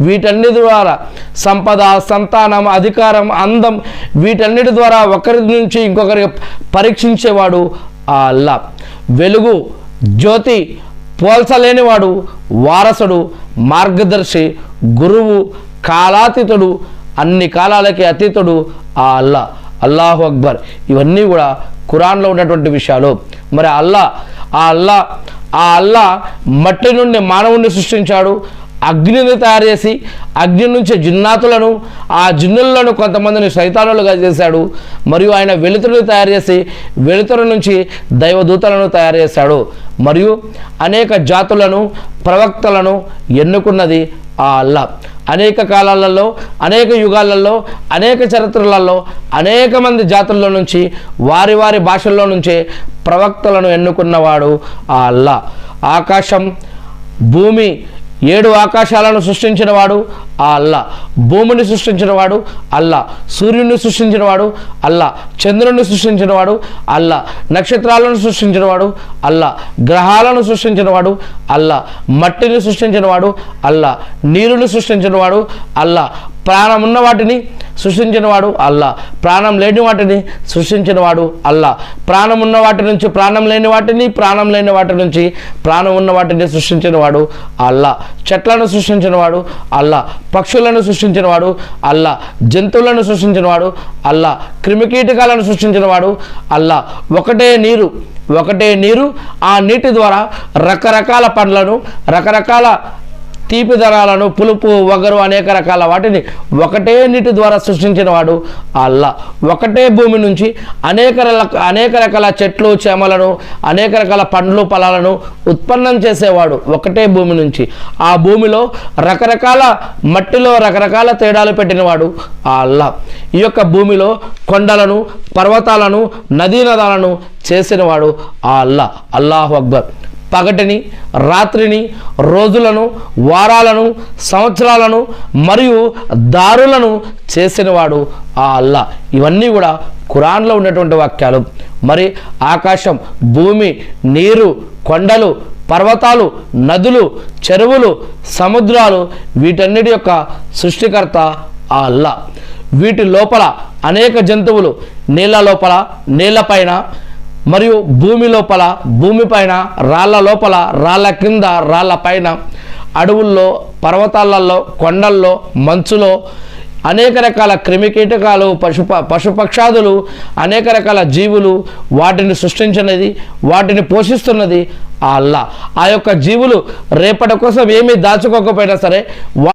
వీటన్నిటి ద్వారా సంపద సంతానం అధికారం అందం వీటన్నిటి ద్వారా ఒకరి నుంచి ఇంకొకరికి పరీక్షించేవాడు ఆ అల్లా. వెలుగు జ్యోతి పోల్చలేనివాడు వారసుడు మార్గదర్శి గురువు కాలాతీతుడు అన్ని కాలాలకి అతీతుడు ఆ అల్లా. అల్లాహు అక్బర్. ఇవన్నీ కూడా ఖురాన్లో ఉన్నటువంటి విషయాలు. మరి అల్లా ఆ అల్లా ఆ అల్లా మట్టి నుండి మానవుణ్ణి సృష్టించాడు. అగ్నిని తయారు చేసి అగ్ని నుంచి జిన్నాతులను ఆ జిన్నులను కొంతమందిని సైతానులుగా చేశాడు. మరియు ఆయన వెలుతురుని తయారు చేసి వెలుతురు నుంచి దైవదూతలను తయారు చేశాడు. మరియు అనేక జాతులను ప్రవక్తలను ఎన్నుకున్నది ఆ అల్లా అనేక కాలాలలో అనేక యుగాలలో అనేక చరిత్రలలో అనేక మంది జాతుల్లో నుంచి వారి వారి భాషల్లో నుంచే ప్రవక్తలను ఎన్నుకున్నవాడు ఆ అల్లా ఆకాశం భూమి ఏడు ఆకాశాలను సృష్టించినవాడు ఆ అల్లా. భూమిని సృష్టించినవాడు అల్లా. సూర్యుని సృష్టించినవాడు అల్లా. చంద్రుని సృష్టించినవాడు అల్లా. నక్షత్రాలను సృష్టించినవాడు అల్లా. గ్రహాలను సృష్టించినవాడు అల్లా. మట్టిని సృష్టించినవాడు అల్లా. నీరుని సృష్టించినవాడు అల్లా. ప్రాణం ఉన్న వాటిని సృష్టించినవాడు అల్లా. ప్రాణం లేని వాటిని సృష్టించినవాడు అల్లా. ప్రాణం ఉన్న వాటి నుంచి ప్రాణం లేని వాటిని ప్రాణం లేని వాటి నుంచి ప్రాణం ఉన్న వాటిని సృష్టించినవాడు అల్లా. చెట్లను సృష్టించినవాడు అల్లా. పక్షులను సృష్టించినవాడు అల్లా. జంతువులను సృష్టించినవాడు అల్లా. క్రిమికీటకాలను సృష్టించినవాడు అల్లా. ఒకటే నీరు ఒకటే నీరు ఆ నీటి ద్వారా రకరకాల పండ్లను రకరకాల తీపి దరాలను పులుపు వగరు అనేక రకాల వాటిని ఒకటే నీటి ద్వారా సృష్టించిన వాడు అల్లా. ఒకటే భూమి నుంచి అనేక అనేక రకాల చెట్లు చేమలను అనేక రకాల పండ్లు ఫలాలను ఉత్పన్నం చేసేవాడు ఒకటే భూమి నుంచి. ఆ భూమిలో రకరకాల మట్టిలో రకరకాల తేడాలు పెట్టినవాడు ఆ అల్లా. ఈ యొక్క భూమిలో కొండలను పర్వతాలను నదీ నదాలను చేసినవాడు ఆ అల్లా. అల్లాహు అక్బర్. పగటిని రాత్రిని రోజులను వారాలను సంవత్సరాలను మరియు దారులను చేసినవాడు ఆ అల్లా. ఇవన్నీ కూడా ఖురాన్లో ఉన్నటువంటి వాక్యాలు. మరి ఆకాశం భూమి నీరు కొండలు పర్వతాలు నదులు చెరువులు సముద్రాలు వీటన్నిటి యొక్క సృష్టికర్త ఆ అల్లా. వీటి లోపల అనేక జంతువులు నీళ్ళ లోపల నీళ్ళ పైన మరియు భూమి లోపల భూమిపైన రాళ్ళ లోపల రాళ్ళ క్రింద రాళ్ళ పైన అడవుల్లో పర్వతాలలో కొండల్లో మంచులో అనేక రకాల క్రిమికీటకాలు పశు పశుపక్షాదులు అనేక రకాల జీవులు వాటిని సృష్టించినది వాటిని పోషిస్తున్నది ఆ అల్లా. ఆ యొక్క జీవులు రేపటి కోసం ఏమీ దాచుకోకపోయినా సరే వా-